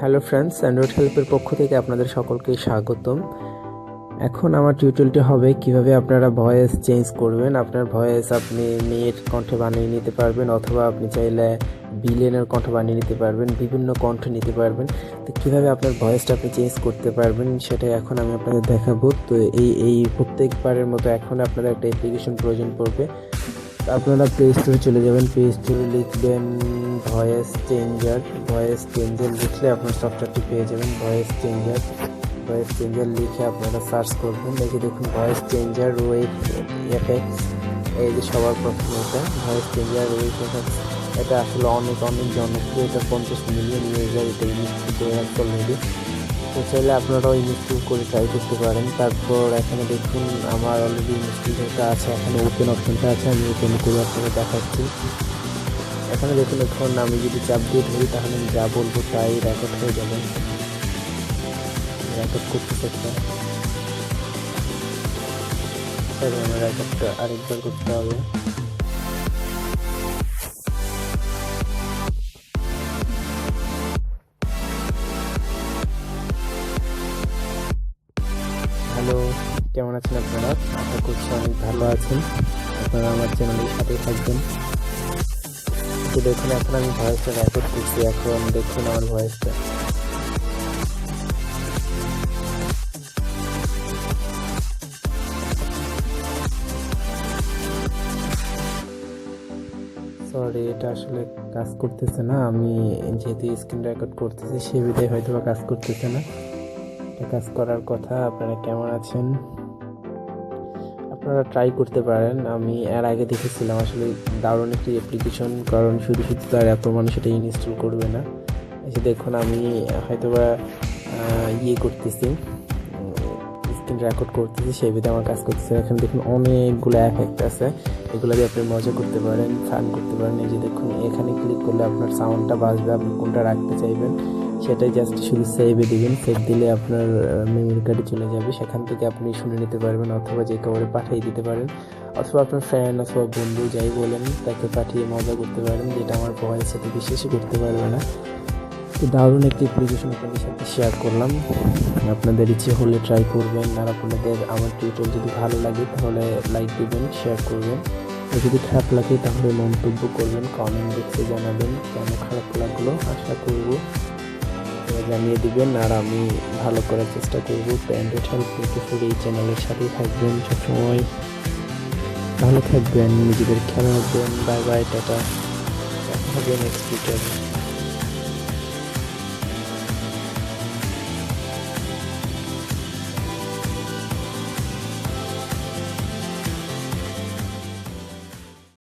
Hello friends Android হেল্পের পক্ষ থেকে আপনাদের সকলকে স্বাগতম। এখন আমার টিউটোরিয়ালটি হবে কীভাবে আপনারা ভয়েস চেঞ্জ করবেন। আপনার ভয়েস আপনি মেয়ের কণ্ঠে বানিয়ে নিতে পারবেন অথবা আপনি চাইলে বিলিয়নের কণ্ঠ বানিয়ে নিতে পারবেন, বিভিন্ন কণ্ঠ নিতে পারবেন। তো কীভাবে আপনার ভয়েসটা আপনি চেঞ্জ করতে পারবেন সেটাই এখন আমি আপনাদের দেখাবো। তো এই এই প্রত্যেকবারের মতো এখন আপনাদের একটা অ্যাপ্লিকেশন প্রয়োজন পড়বে। আপনারা প্লে স্টোরে চলে যাবেন। প্লে স্টোরে লিখবেন ভয়েস চেঞ্জার ভয়েস চেঞ্জার লিখলে আপনার সফটওয়্যারটি পেয়ে যাবেন। ভয়েস চেঞ্জার ভয়েস চেঞ্জার লিখে আপনারা সার্চ করবেন। দেখে দেখুন ভয়েস চেঞ্জার ওয়েট এফেক্টস এই যে সবার প্রথমে এটা। ভয়েস চেঞ্জার ওয়েট এফেক্টস এটা আসলে অনেক অনেক জনপ্রিয়। এটা পঞ্চাশ মিলিয়ন ইউজার এটা ইনস্টল করে অলরেডি তো চাইলে আপনারাও ইনস্টল করে ট্রাই করতে পারেন। তারপর এখানে দেখুন, আমার অলরেডি ইনস্টলটা আছে, এখানে ওপেন অপশনটা আছে, আমি ওপেন করে আপনাকে দেখাচ্ছি। এখানে দেখুন, এখন আমি যদি চাপ দিয়ে ধরি, তাহলে আমি যা বলব তাই রেকর্ড হয়ে যাবে। রেকর্ড করতে একটা। আমার রেকর্ডটা আরেকবার করতে হবে। হ্যালো, কেমন আছেন আপনারা? আশা করছি অনেক ভালো আছেন। আপনারা আমার চ্যানেলের সাথে থাকবেন। তো দেখুন, এখন আমি ভয়েসটা রেকর্ড করছি। এখন দেখুন আমার ভয়েসটা সরি এটা আসলে কাজ করতেছে না। আমি যেহেতু স্ক্রিন রেকর্ড করতেছি, সে বিধায় হয়তো বা কাজ করতেছে না। এটা কাজ করার কথা, আপনারা কেমন আছেন? আপনারা ট্রাই করতে পারেন। আমি এর আগে দেখেছিলাম, আসলে দারুণ একটি অ্যাপ্লিকেশন কারণ শুধু শুধু তো আর এত মানুষ এটা ইনস্টল করবে না। এসে দেখুন, আমি হয়তোবা ইয়ে করতেছি স্ক্রিন রেকর্ড করতেছি, সেই ভিতরে আমার কাজ করতেছে। এখানে দেখুন, অনেকগুলো এফেক্ট আছে। এগুলো দিয়ে আপনি মজা করতে পারেন ফান করতে পারেন। এই যে দেখুন, এখানে ক্লিক করলে আপনার সাউন্ডটা বাজবে, আপনি কোনটা রাখতে চাইবেন সেটাই জাস্ট শুধু সেভে দিবেন। সেভ দিলে আপনার মেমোরি কার্ডে চলে যাবে। সেখান থেকে আপনি শুনে নিতে পারবেন অথবা যে কাউরে পাঠিয়ে দিতে পারেন। অথবা আপনার ফ্রেন্ড অথবা বন্ধু যাই বলেন, তাকে পাঠিয়ে মজা করতে পারেন, যেটা আমার ভয়ের সাথে বিশ্বাসই করতে পারবে না। তো দারুণ একটি অ্যাপ্লিকেশন আপনাদের সাথে শেয়ার করলাম। আপনাদের ইচ্ছে হলে ট্রাই করবেন। আর আপনাদের আমার টিউটোরিয়াল যদি ভালো লাগে, তাহলে লাইক দিবেন শেয়ার করবেন। আর যদি খারাপ লাগে, তাহলে মন্তব্য করবেন কমেন্ট বক্সে জানাবেন। কেন খারাপ লাগল, আশা করব জানিয়ে দিবেন, আর আমি ভালো করার চেষ্টা করব। প্যান্ডেড হেল্প শুধু এই চ্যানেলের সাথেই থাকবেন সবসময়। ভালো থাকবেন, নিজেদের খেয়াল রাখবেন। Bye bye tata. দেখা হবে নেক্সট ভিডিও